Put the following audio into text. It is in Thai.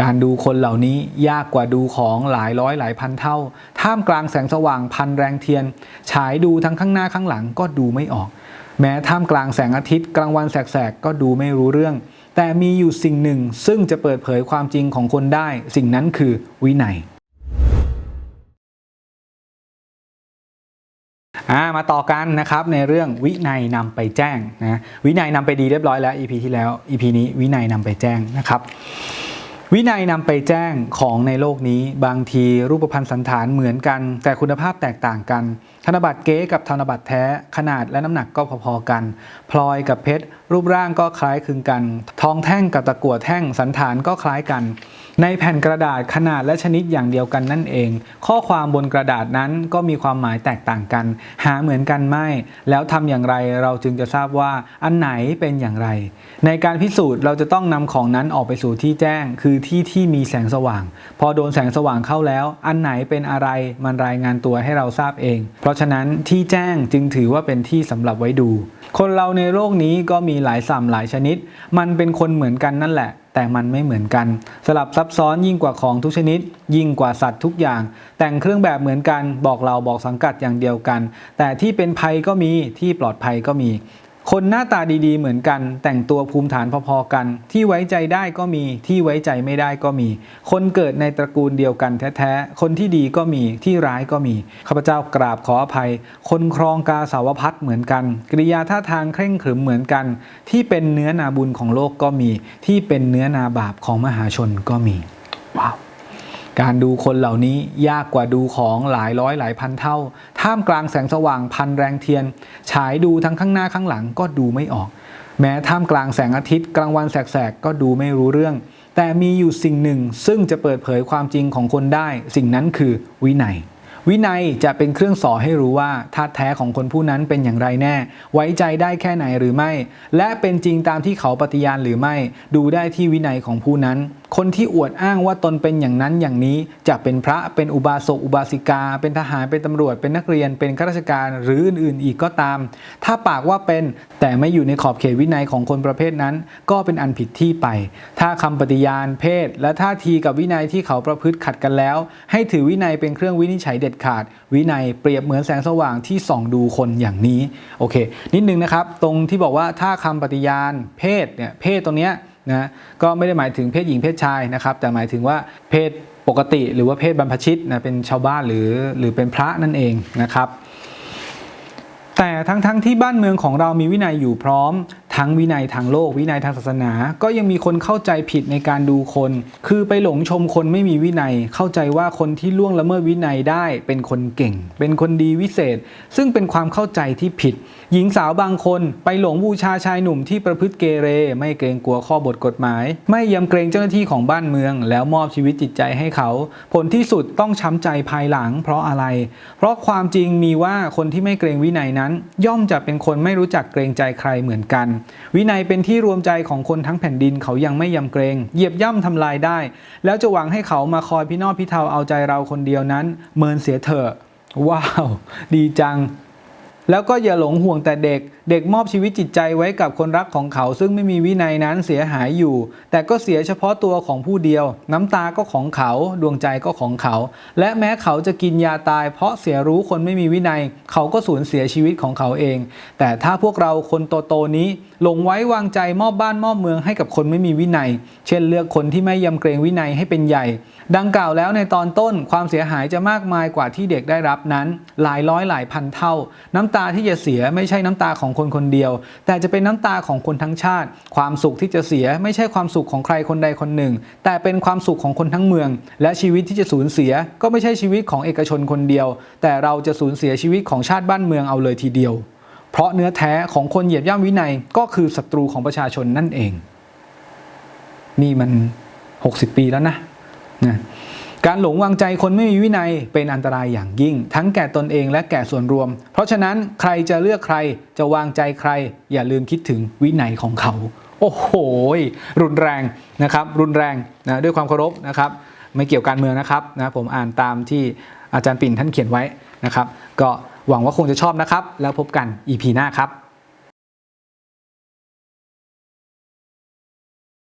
การดูคนเหล่านี้ยากกว่าดูของหลายร้อยหลายพันเท่า ท่ามกลางแสงสว่างพันแรงเทียน ฉายดูทั้งข้างหน้าข้างหลังก็ดูไม่ออก แม้ท่ามกลางแสงอาทิตย์กลางวันแสกๆก็ดูไม่รู้เรื่อง แต่มีอยู่สิ่งหนึ่งซึ่งจะเปิดเผยความจริงของคนได้ สิ่งนั้นคือวินัยมาต่อกันนะครับในเรื่องวินัยนำไปแจ้งนะวินัยนำไปดีเรียบร้อยแล้ว EP ที่แล้ว EP นี้วินัยนำไปแจ้งนะครับ วินัยนำไปแจ้งของในโลกนี้ บางทีรูปพรรณสันฐานเหมือนกัน แต่คุณภาพแตกต่างกัน ธนบัตรเก๊กับธนบัตรแท้ขนาดและน้ำหนักก็พอๆกัน พลอยกับเพชร รูปร่างก็คล้ายคลึงกัน ทองแท่งกับตะกั่วแท่งสันฐานก็คล้ายกัน ในแผ่นกระดาษขนาดและชนิดอย่างเดียวกันนั่นเอง ข้อความบนกระดาษนั้นก็มีความหมายแตกต่างกัน หาเหมือนกันไม่ แล้วทำอย่างไรเราจึงจะทราบว่าอันไหนเป็นอย่างไร ในการพิสูจน์เราจะต้องนำของนั้นออกไปสู่ที่แจ้ง คือที่ที่มีแสงสว่าง พอโดนแสงสว่างเข้าแล้ว อันไหนเป็นอะไรมันรายงานตัวให้เราทราบเอง เพราะฉะนั้นที่แจ้งจึงถือว่าเป็นที่สำหรับไว้ดู คนเราในโลกนี้ก็มีหลายสัมหลายชนิด มันเป็นคนเหมือนกันนั่นแหละ แต่มันไม่เหมือนกัน สลับซับซ้อนยิ่งกว่าของทุกชนิด ยิ่งกว่าสัตว์ทุกอย่าง แต่งเครื่องแบบเหมือนกัน บอกเราบอกสังกัดอย่างเดียวกัน แต่ที่เป็นภัยก็มีที่ปลอดภัยก็มี คนหน้าตาดีๆ เหมือนกัน แต่งตัวภูมิฐานพอๆกัน ที่ไว้ใจได้ก็มีที่ไว้ใจไม่ได้ก็มี คนเกิดในตระกูลเดียวกันแท้ๆ คนที่ดีก็มีที่ร้ายก็มีข้าพเจ้ากราบขออภัย คนครองกาสาวพัดเหมือนกัน กริยาท่าทางเคร่งขรึมเหมือนกัน ที่เป็นเนื้อนาบุญของโลกก็มี ที่เป็นเนื้อนาบาปของมหาชนก็มี การดูคนเหล่านี้ยากกว่าดูของหลายร้อยหลายพันเท่า ท่ามกลางแสงสว่างพันแรงเทียน ฉายดูทั้งข้างหน้าข้างหลังก็ดูไม่ออก แม้ท่ามกลางแสงอาทิตย์กลางวันแสกๆก็ดูไม่รู้เรื่อง แต่มีอยู่สิ่งหนึ่งซึ่งจะเปิดเผยความจริงของคนได้ สิ่งนั้นคือวินัยวินัยจะเป็นเครื่องสอให้รู้ว่าธาแท้ของคนผู้นั้นเป็นอย่างไรแน่ ไว้ใจได้แค่ไหนหรือไม่ และเป็นจริงตามที่เขาปฏิญาณหรือไม่ ดูได้ที่วินัยของผู้นั้นคนที่อวดอ้างว่าตนเป็นอย่างนั้นอย่างนี้จะเป็นพระเป็นอุบาสกอุบาสิกา เป็นทหารเป็นตำรวจ เป็นนักเรียน เป็นข้าราชการหรืออื่นๆ อีกก็ตาม ถ้าปากว่าเป็นแต่ไม่อยู่ในขอบเขตวินัยของคนประเภทนั้น ก็เป็นอันผิดที่ไป ถ้าคำปฏิญาณเพศ และท่าทีกับวินัยที่เขาประพฤติขัดกันแล้ว ให้ถือวินัยเป็นเครื่องวินิจฉัยเด็ดขาด วินัยเปรียบเหมือนแสงสว่างที่ส่องดูคนอย่างนี้โอเค นิดนึงนะครับ ตรงที่บอกว่าถ้าคำปฏิญาณเพศเนี่ยเพศตรงเนี้ย นะก็ไม่ได้หมายถึงเพศหญิงเพศชายนะครับ แต่หมายถึงว่าเพศปกติหรือว่าเพศบรรพชิตนะเป็นชาวบ้านหรือหรือเป็นพระนั่นเองนะครับ แต่ทั้งๆทที่บ้านเมืองของเรามีวินัยอยู่พร้อม ทั้งวินัยทางโลก วินัยทางศาสนา ก็ยังมีคนเข้าใจผิดในการดูคน คือไปหลงชมคนไม่มีวินัย เข้าใจว่าคนที่ล่วงละเมิดวินัยได้เป็นคนเก่ง เป็นคนดีวิเศษ ซึ่งเป็นความเข้าใจที่ผิด หญิงสาวบางคนไปหลงบูชาชายหนุ่มที่ประพฤติเกเร ไม่เกรงกลัวข้อบทกฎหมาย ไม่ยำเกรงเจ้าหน้าที่ของบ้านเมือง แล้วมอบชีวิตจิตใจให้เขา ผลที่สุดต้องช้ำใจภายหลัง เพราะอะไร เพราะความจริงมีว่าคนที่ไม่เกรงวินัยนั้น ย่อมจะเป็นคนไม่รู้จักเกรงใจใครเหมือนกันวินัยเป็นที่รวมใจของคนทั้งแผ่นดินเขายังไม่ยำเกรง เหยียบย่ำทำลายได้ แล้วจะหวังให้เขามาคอยพี่นอพี่เทาเอาใจเราคนเดียวนั้น เมินเสียเถอะว้าว ดีจัง แล้วก็อย่าหลงห่วงแต่เด็ก เด็กมอบชีวิตจิตใจไว้กับคนรักของเขา ซึ่งไม่มีวินัยนั้นเสียหายอยู่ แต่ก็เสียเฉพาะตัวของผู้เดียว น้ำตาก็ของเขาดวงใจก็ของเขา และแม้เขาจะกินยาตาย เพราะเสียรู้คนไม่มีวินัย เขาก็สูญเสียชีวิตของเขาเอง แต่ถ้าพวกเราคนโตๆนี้หลงไว้วางใจมอบบ้านมอบเมืองให้กับคนไม่มีวินัย เช่นเลือกคนที่ไม่ยำเกรงวินัยให้เป็นใหญ่ ดังกล่าวแล้วในตอนต้นความเสียหายจะมากมายกว่าที่เด็กได้รับนั้น หลายร้อยหลายพันเท่า น้ำตาที่จะเสียไม่ใช่น้ำตาของคนคนเดียว แต่จะเป็นน้ำตาของคนทั้งชาติ ความสุขที่จะเสียไม่ใช่ความสุขของใครคนใดคนหนึ่ง แต่เป็นความสุขของคนทั้งเมือง และชีวิตที่จะสูญเสีย ก็ไม่ใช่ชีวิตของเอกชนคนเดียว แต่เราจะสูญเสียชีวิตของชาติบ้านเมืองเอาเลยทีเดียว เพราะเนื้อแท้ของคนเหยียบย่ำวินัยก็คือศัตรูของประชาชนนั่นเอง นี่มัน 60 ปีแล้วนะนะ การหลงวางใจคนไม่มีวินัยเป็นอันตรายอย่างยิ่ง ทั้งแก่ตนเองและแก่ส่วนรวม เพราะฉะนั้นใครจะเลือกใครจะวางใจใคร อย่าลืมคิดถึงวินัยของเขา โอ้โห รุนแรงนะครับ รุนแรงนะด้วยความเคารพนะครับ ไม่เกี่ยวการเมืองนะครับนะผมอ่านตามที่อาจารย์ปิ่นท่านเขียนไว้นะครับ ก็หวังว่าคงจะชอบนะครับ แล้วพบกัน EP หน้าครับ